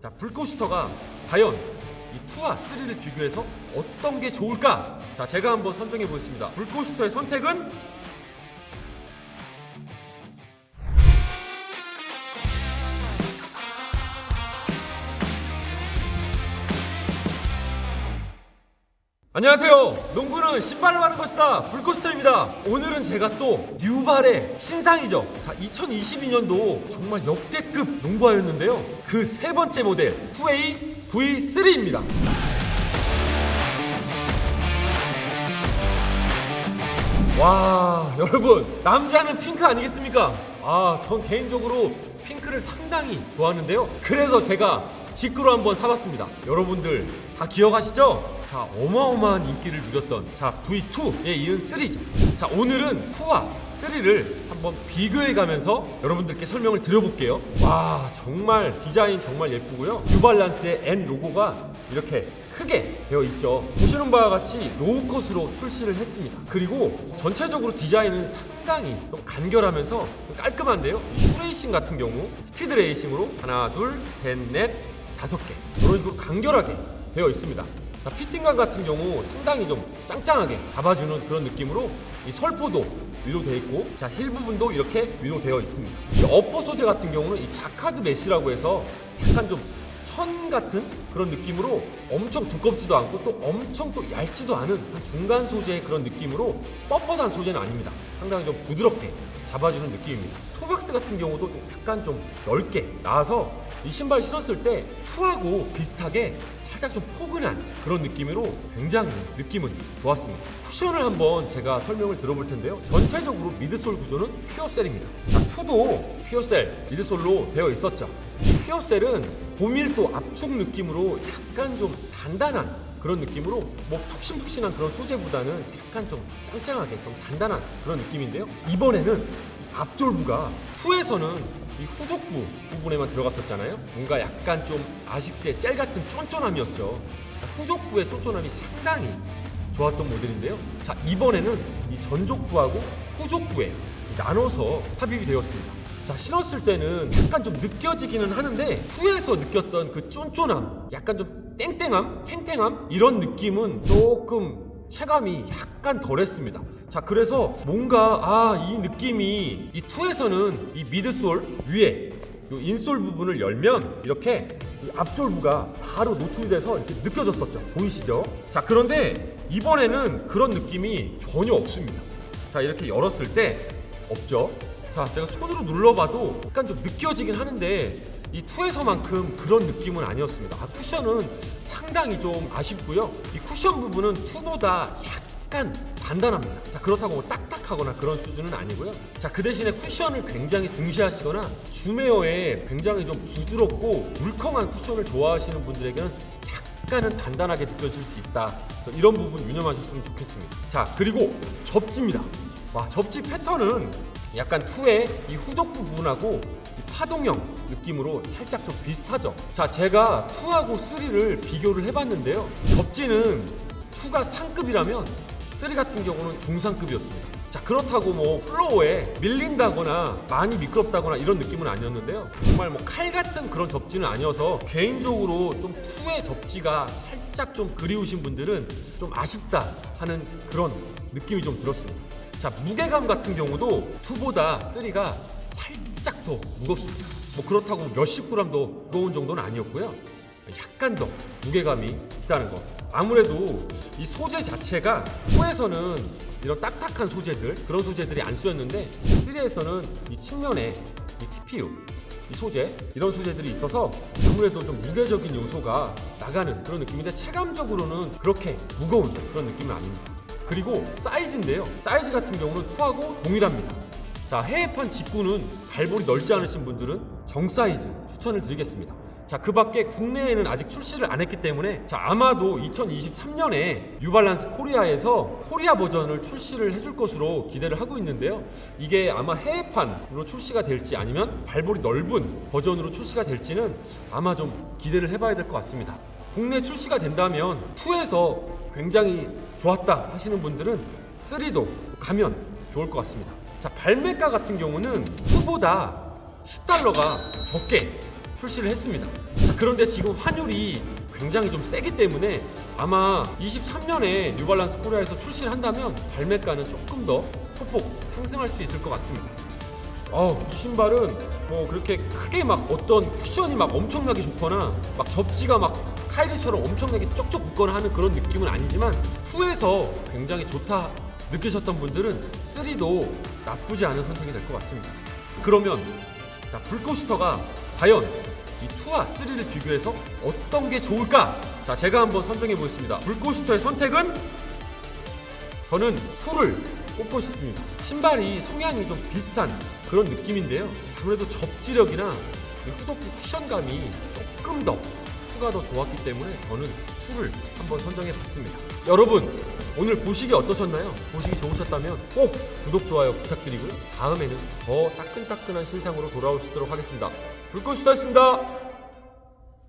자, 불코스터가 과연 이 2와 3를 비교해서 어떤 게 좋을까? 자, 제가 한번 선정해 보겠습니다. 불코스터의 선택은 안녕하세요. 농구는 신발을 하는 것이다. 불코스터입니다. 오늘은 제가 또 뉴발의 신상이죠. 자, 2022년도 정말 역대급 농구화였는데요. 그 세 번째 모델 2A V3입니다. 와, 여러분, 남자는 핑크 아니겠습니까? 아, 전 개인적으로 핑크를 상당히 좋아하는데요. 그래서 제가 직구로 한번 사봤습니다. 여러분들 다 기억하시죠? 자, 어마어마한 인기를 누렸던 자 V2에 이은 3죠. 자, 오늘은 2와 3를 한번 비교해 가면서 여러분들께 설명을 드려볼게요. 와, 정말 디자인 정말 예쁘고요. 뉴발란스의 N 로고가 이렇게 크게 되어 있죠. 보시는 바와 같이 로우컷으로 출시를 했습니다. 그리고 전체적으로 디자인은 상당히 좀 간결하면서 좀 깔끔한데요. 이 슈레이싱 같은 경우 스피드 레이싱으로 하나, 둘, 셋, 넷, 다섯 개 이런 식으로 간결하게 되어 있습니다. 자, 피팅감 같은 경우 상당히 좀 짱짱하게 잡아주는 그런 느낌으로 이 설포도 위로 되어 있고 자 힐 부분도 이렇게 위로 되어 있습니다. 이 어퍼 소재 같은 경우는 이 자카드 메쉬라고 해서 약간 좀 천 같은 그런 느낌으로 엄청 두껍지도 않고 또 엄청 또 얇지도 않은 한 중간 소재의 그런 느낌으로 뻣뻣한 소재는 아닙니다. 상당히 좀 부드럽게 잡아주는 느낌입니다. 토박스 같은 경우도 좀 약간 좀 넓게 나와서 이 신발 신었을 때 투하고 비슷하게 살짝 좀 포근한 그런 느낌으로 굉장히 느낌은 좋았습니다. 쿠션을 한번 제가 설명을 들어볼 텐데요. 전체적으로 미드솔 구조는 퓨어셀입니다. 자, 투도 퓨어셀 미드솔로 되어 있었죠. 이 퓨어셀은 고밀도 압축 느낌으로 약간 좀 단단한 그런 느낌으로 뭐 푹신푹신한 그런 소재보다는 약간 좀 짱짱하게 좀 단단한 그런 느낌인데요. 이번에는 앞졸부가 2에서는 이 후속부 부분에만 들어갔었잖아요. 뭔가 약간 좀 아식스의 젤 같은 쫀쫀함이었죠. 후속부의 쫀쫀함이 상당히 좋았던 모델인데요. 자 이번에는 이 전족부하고 후족부에 나눠서 삽입이 되었습니다. 자 신었을 때는 약간 좀 느껴지기는 하는데 후에서 느꼈던 그 쫀쫀함, 약간 좀 땡땡함, 탱탱함 이런 느낌은 조금 체감이 약간 덜했습니다. 자 그래서 뭔가 아 이 느낌이 이 투에서는 이 미드솔 위에 요 인솔 부분을 열면 이렇게 이 앞졸부가 바로 노출이 돼서 이렇게 느껴졌었죠. 보이시죠? 자 그런데 이번에는 그런 느낌이 전혀 없습니다. 자 이렇게 열었을 때 없죠. 자 제가 손으로 눌러봐도 약간 좀 느껴지긴 하는데 이 투에서만큼 그런 느낌은 아니었습니다. 아, 쿠션은 상당히 좀 아쉽고요. 이 쿠션 부분은 투보다 약간 단단합니다. 자, 그렇다고 뭐 딱딱하거나 그런 수준은 아니고요. 자, 그 대신에 쿠션을 굉장히 중시하시거나 주메어에 굉장히 좀 부드럽고 물컹한 쿠션을 좋아하시는 분들에게는 약간은 단단하게 느껴질 수 있다. 이런 부분 유념하셨으면 좋겠습니다. 자, 그리고 접지입니다. 와, 접지 패턴은 약간 투의 이 후족부 부분하고 이 파동형 느낌으로 살짝 좀 비슷하죠. 자, 제가 투하고 쓰리를 비교를 해봤는데요. 접지는 투가 상급이라면 쓰리 같은 경우는 중상급이었습니다. 자, 그렇다고 뭐 플로어에 밀린다거나 많이 미끄럽다거나 이런 느낌은 아니었는데요. 정말 뭐 칼 같은 그런 접지는 아니어서 개인적으로 좀 투의 접지가 살짝 좀 그리우신 분들은 좀 아쉽다 하는 그런 느낌이 좀 들었습니다. 자 무게감 같은 경우도 2보다 3가 살짝 더 무겁습니다. 뭐 그렇다고 몇십 그램 더 무거운 정도는 아니었고요. 약간 더 무게감이 있다는 거. 아무래도 이 소재 자체가 2에서는 이런 딱딱한 소재들 그런 소재들이 안 쓰였는데 3에서는 이 측면에 이 TPU 이 소재 이런 소재들이 있어서 아무래도 좀 무게적인 요소가 나가는 그런 느낌인데 체감적으로는 그렇게 무거운 그런 느낌은 아닙니다. 그리고 사이즈인데요. 사이즈 같은 경우는 2하고 동일합니다. 자, 해외판 직구는 발볼이 넓지 않으신 분들은 정 사이즈 추천을 드리겠습니다. 자, 그 밖에 국내에는 아직 출시를 안 했기 때문에 자, 아마도 2023년에 뉴발란스 코리아에서 코리아 버전을 출시를 해줄 것으로 기대를 하고 있는데요. 이게 아마 해외판으로 출시가 될지 아니면 발볼이 넓은 버전으로 출시가 될지는 아마 좀 기대를 해봐야 될 것 같습니다. 국내 출시가 된다면 2에서 굉장히 좋았다 하시는 분들은 3도 가면 좋을 것 같습니다. 자, 발매가 같은 경우는 2보다 10달러가 적게 출시를 했습니다. 자, 그런데 지금 환율이 굉장히 좀 세기 때문에 아마 23년에 뉴발란스 코리아에서 출시를 한다면 발매가는 조금 더 소폭 상승할 수 있을 것 같습니다. 어, 이 신발은 뭐 그렇게 크게 막 어떤 쿠션이 막 엄청나게 좋거나 막 접지가 막 카이리처럼 엄청나게 쪽쪽 붙거나 하는 그런 느낌은 아니지만 2에서 굉장히 좋다 느끼셨던 분들은 3도 나쁘지 않은 선택이 될 것 같습니다. 그러면 자, 불꽃슈터가 과연 이 2와 3를 비교해서 어떤 게 좋을까? 자, 제가 한번 선정해 보겠습니다. 불꽃슈터의 선택은 저는 풀을 꼽고 싶습니다. 신발이 성향이 좀 비슷한 그런 느낌인데요. 아무래도 접지력이나 이 후속부 쿠션감이 조금 더 풀가 더 좋았기 때문에 저는 풀을 한번 선정해 봤습니다. 여러분 오늘 보시기 어떠셨나요? 보시기 좋으셨다면 꼭 구독 좋아요 부탁드리고요. 다음에는 더 따끈따끈한 신상으로 돌아올 수 있도록 하겠습니다. 불꽃스타였습니다.